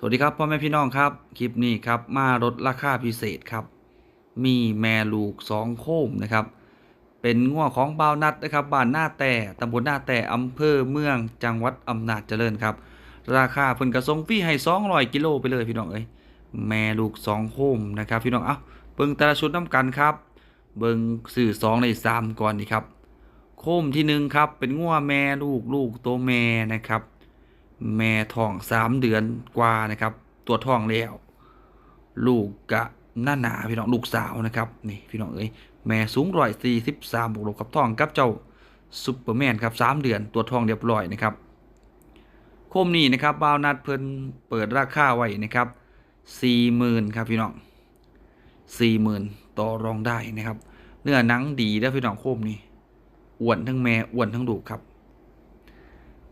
สวัสดีครับพ่อแม่พี่น้องครับ คลิปนี้ครับมาลดราคาพิเศษครับ มีแม่ลูกสองโคมนะครับ เป็นงัวของบาวนัดนะครับบ้านหน้าแต่ตำบลหน้าแต่อำเภอเมืองจังหวัดอำนาจเจริญครับ ราคาเพิ่นกระทรงฟรีให้200กิโลไปเลยพี่น้องเอ้ยแม่ลูกสองโคมนะครับพี่น้องเอ้าเบิ่งแต่ละชุดน้ำกันครับ เบิ่งสื่อ2ใน3ก่อนนี่ครับ โคมที่หนึ่งครับเป็นงัวแม่ลูกลูกตัวแม่นะครับ แม่ท้องสามเดือนกว่านะครับ ตัวท้องแล้ว ลูกกะหน้าหนาพี่น้องลูกสาวนะครับนี่พี่น้องเอ้ยแม่สูงร้อยสี่สิบสามบวกลบกับท้องกับเจ้าซุปเปอร์แมนครับสามเดือนตัวท้องเรียบร้อยนะครับโคมนี้นะครับบ้าวนัดเพิ่นเปิดราคาไว้นะครับสี่หมื่นครับพี่น้องสี่หมื่นต่อรองได้นะครับ เนื้อหนังดีแล้วพี่น้องโคมนี้อ้วนทั้งแม่อ้วนทั้งลูกครับ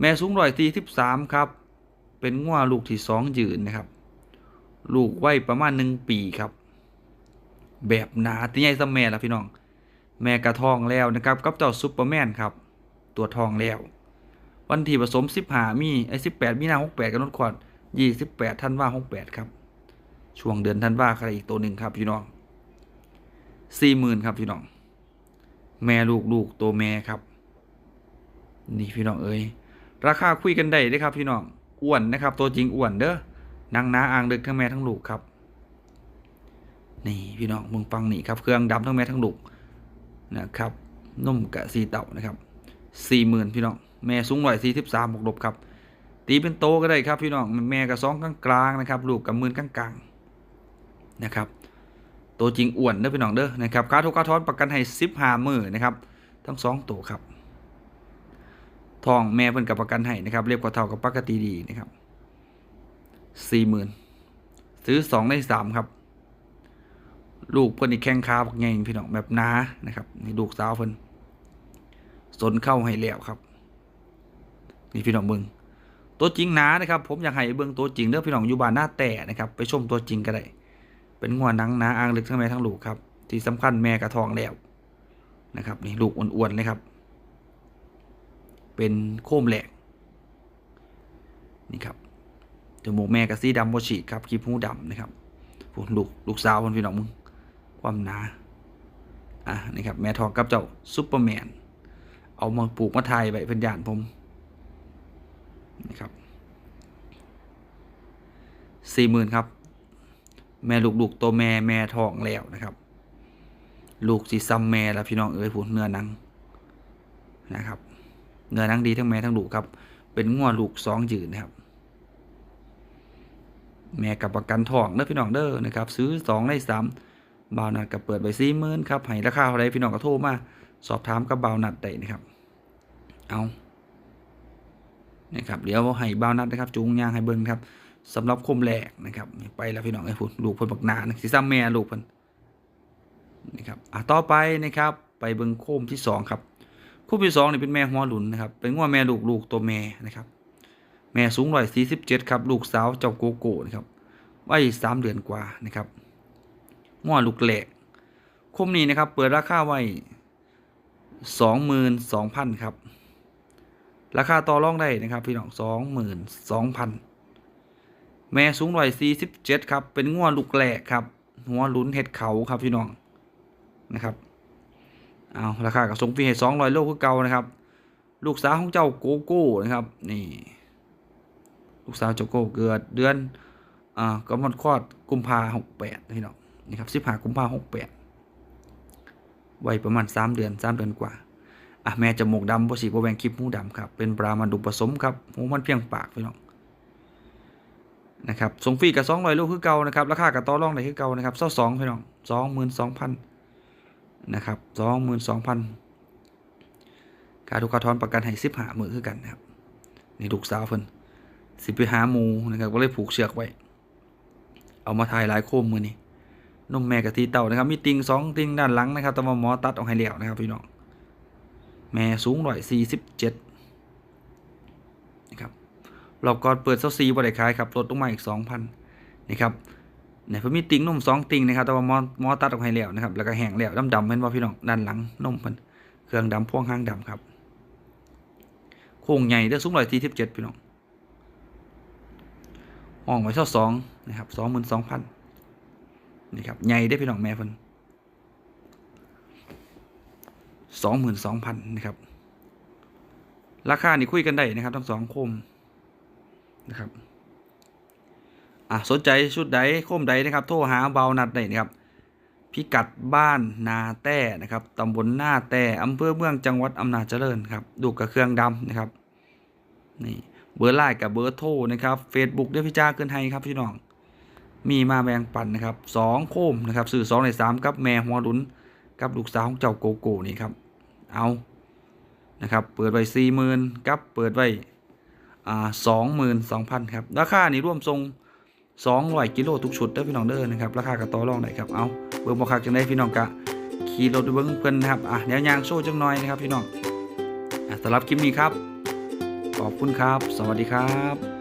แม่สูงร้อยสี่สิบสามครับ เป็นงัวลูกที่สองยืนนะครับ ลูกไว้ประมาณหนึ่งปีครับ แบบหนาที่ใหญ่สมแม่ละพี่น้อง แม่กระทองแล้วนะครับกับเจ้าซุปเปอร์แมนครับ ตัวทองแล้ว วันที่ผสมสิบหามีไอ้สิบแปดมีนาหกแปดกับนนขวดยี่สิบแปดท่านว่าหกแปดครับ ช่วงเดือนท่านว่าใครอีกตัวหนึ่งครับพี่น้องสี่หมื่นครับพี่น้อง แม่ลูกลูกตัวแม่ครับ นี่พี่น้องเอ้ย ราคาคุยกันได้เด้อครับพี่น้องอ้วนนะครับ ตัวจริงอ้วนเด้อนางนาอ่างดึกทั้งแม่ทั้งลูกครับ นี่พี่น้องมึงฟังนี่ครับเครื่องดำทั้งแม่ทั้งลูกนะครับนุ่มกะสีเต่านะครับสี่หมื่นพี่น้องแม่สูงร้อยสี่สิบสามบวกลบครับ ตีเป็นโตก็ได้ครับพี่น้องแม่กับสองกลางกลางๆนะครับ ลูกกับหมื่นกลางกลางๆนะครับตัวจริงอ้วนเด้อพี่น้องเด้อนะครับกาทุกกาทอนประกันให้สิบห้าหมื่นนะครับ ทั้งสองตัวครับ ทองแม่เพิ่นกับประกันให้นะครับเรียบกว่าเท่ากับปกติดีนะครับสี่หมื่นซื้อสองในสามครับ ลูกเพิ่นอีกแข้งขาบักใหญ่พี่น้องแบบหนานะครับนี่ลูกสาวเพิ่นสนเข้าให้แล้วครับ นี่พี่น้องเบิงตัวจริงหนานะครับ ผมอยากให้เบิ่งตัวจริงเด้อพี่น้องอยู่บ้านหน้าแต่นะครับ ไปชมตัวจริงก็ได้ เป็นงัวหนังหนาอ่างลึกทั้งแม่ทั้งลูกครับ ที่สำคัญแม่กระทองแล้วนะครับ นี่ลูกอ้วนๆเลยครับ เป็นโคมแหลกนี่ครับจมูกแม่กับสีดำโมฉีดครับขี้หูดำนะครับพวกลูกลูกสาวคนพี่น้องมึงความหนาอะนี่ครับแม่ทองกับเจ้าซุปเปอร์แมนเอามาปลูกมาทายไว้เป็นยานผมนี่ครับสี่หมื่นครับ แม่ลูกลูกตัวแม่แม่ทองแล้วนะครับ ลูกสีซัมแม่แล้วพี่น้องเอ้ยผู้เนื้อนังนะครับ เนื้อหนังดีทั้งแม่ทั้งลูกครับ เป็นงัวลูกสองยืนนะครับ แม่กับประกันทองเด้อพี่น้องเด้อนะครับ ซื้อสองในสามบาวนัดกับเปิดไปสี่หมื่นครับให้ราคาเท่าไรพี่น้องก็โทรมาสอบถามกับบาวนัดได้นะครับ เอานะครับเดี๋ยวให้บาวนัดนะครับ จูงยางให้เบิ้งครับสำหรับคมแหลกนะครับ ไปแล้วพี่น้องไอ้พุ่นลูกพิ่นบักนานะสิซ้ำแม่ลูกพิ่นนะครับอะต่อไปนะครับ ไปเบิ้งโคมที่สองครับ คู่ที่สองนี่เป็นแม่หัวหลุนนะครับ เป็นงัวแม่ลูกลูกตัวแม่นะครับ แม่สูงร้อยสี่สิบเจ็ดครับ ลูกสาวเจ้าโกโก้นะครับวัยสามเดือนกว่านะครับงัวลูกแหลกคมนี้นะครับ เปิดราคาไว้สองหมื่นสองพันครับ ราคาต่อรองได้นะครับ พี่น้องสองหมื่นสองพันแม่สูงร้อยสี่สิบเจ็ดครับ เป็นงัวลูกแหลกครับ หัวหลุนเห็ดเขาครับพี่น้องนะครับ เอาราคากับทรงฟรีให้สองร้อยโลคือเก่านะครับ ลูกสาวของเจ้าโกโก้นะครับนี่ลูกสาวเจ้าโก้เกิดเดือนอ่าก็มันคลอดกุมภาหกแปดพี่เน้องนี่ครับสิบห้ากุมภาหกแปดวัยประมาณสามเดือนสามเดือนกว่าอะแม่จมูกดำบสีบแวงคลิปหูดำครับเป็นปลามันดุผสมครับหูมันเพียงปากพี่น้องนะครับส่งฟรีกับสองร้อยโลคือเก่านะครับราคากับต่อรองได้คือเก่านะครับเท่าสองพี่น้องสองหมื่นสองพัน นะครับสองหมื่นสองพันการถูกกระทอนประกันให้สิบหามือคือกันนะครับนี่ลูกสาวเพิ่นสิไปหาหมูนะครับก็เลยผูกเชือกไว้ เอามาถ่ายหลายโคมมือนี่นมแม่กับทีเต่านะครับ มีติงสองติงด้านหลังนะครับแต่ว่าหมอตัดออกให้แล้วนะครับพี่น้องแม่สูงร้อยสี่สิบเจ็ดนะครับรอบก่อนเปิดเซาซีบริขายครับลดลงมาอีกสองพันนะครับ เนี่ยเพิ่นมีติ่งนมสองติ่งนะครับแต่ว่ามอมอตัดออกให้แล้วนะครับแล้วก็แห้งแล้วดำๆเห็นบ่พี่น้องด้านหลังนมเพิ่นเครื่องดำพ่วงห้างดำครับโค้งใหญ่เด้อสูงร้อยสี่สิบเจ็ดพี่น้องห้องไว้เท่าสองนะครับสองหมื่นสองพันนี่ครับใหญ่ได้พี่น้องแม่เพิ่นสองหมื่นสองพันนะครับ ราคานี่คุยกันได้นะครับทั้งสองคมนะครับ อะสนใจชุดใดโคมใดนะครับ โทรหาเบานัดได้นะครับ พิกัดบ้านนาแต้นะครับตำบลหน้าแต้อำเภอเมืองจังหวัดอำนาจเจริญครับดูกับเครื่องดำนะครับนี่เบอร์ไลน์กับเบอร์โทรนะครับเฟซบุ๊กได้พี่จ้าเกินให้ครับพี่น้อง มีมาแบ่งปันนะครับสองโคมนะครับสื่อสองในสามกับแม่หัวลุนกับลูกสาวของเจ้าโกโก้นี่ครับเอานะครับเปิดไว้สี่หมื่นกับเปิดไว้อ่าสองหมื่นสองพันครับราคานี่ร่วมทรง สองร้อยกิโลทุกชุดเด้อพี่น้องเด้อนะครับราคากระต่อรองได้ครับเอาเบิ่งบ่คักจังได้พี่น้องกะขี่รถเบิ่งเพิ่นนะครับอะแนวยางโซ่จังหน่อยนะครับพี่น้องอะสำหรับคลิปนี้ครับ ขอบคุณครับ สวัสดีครับ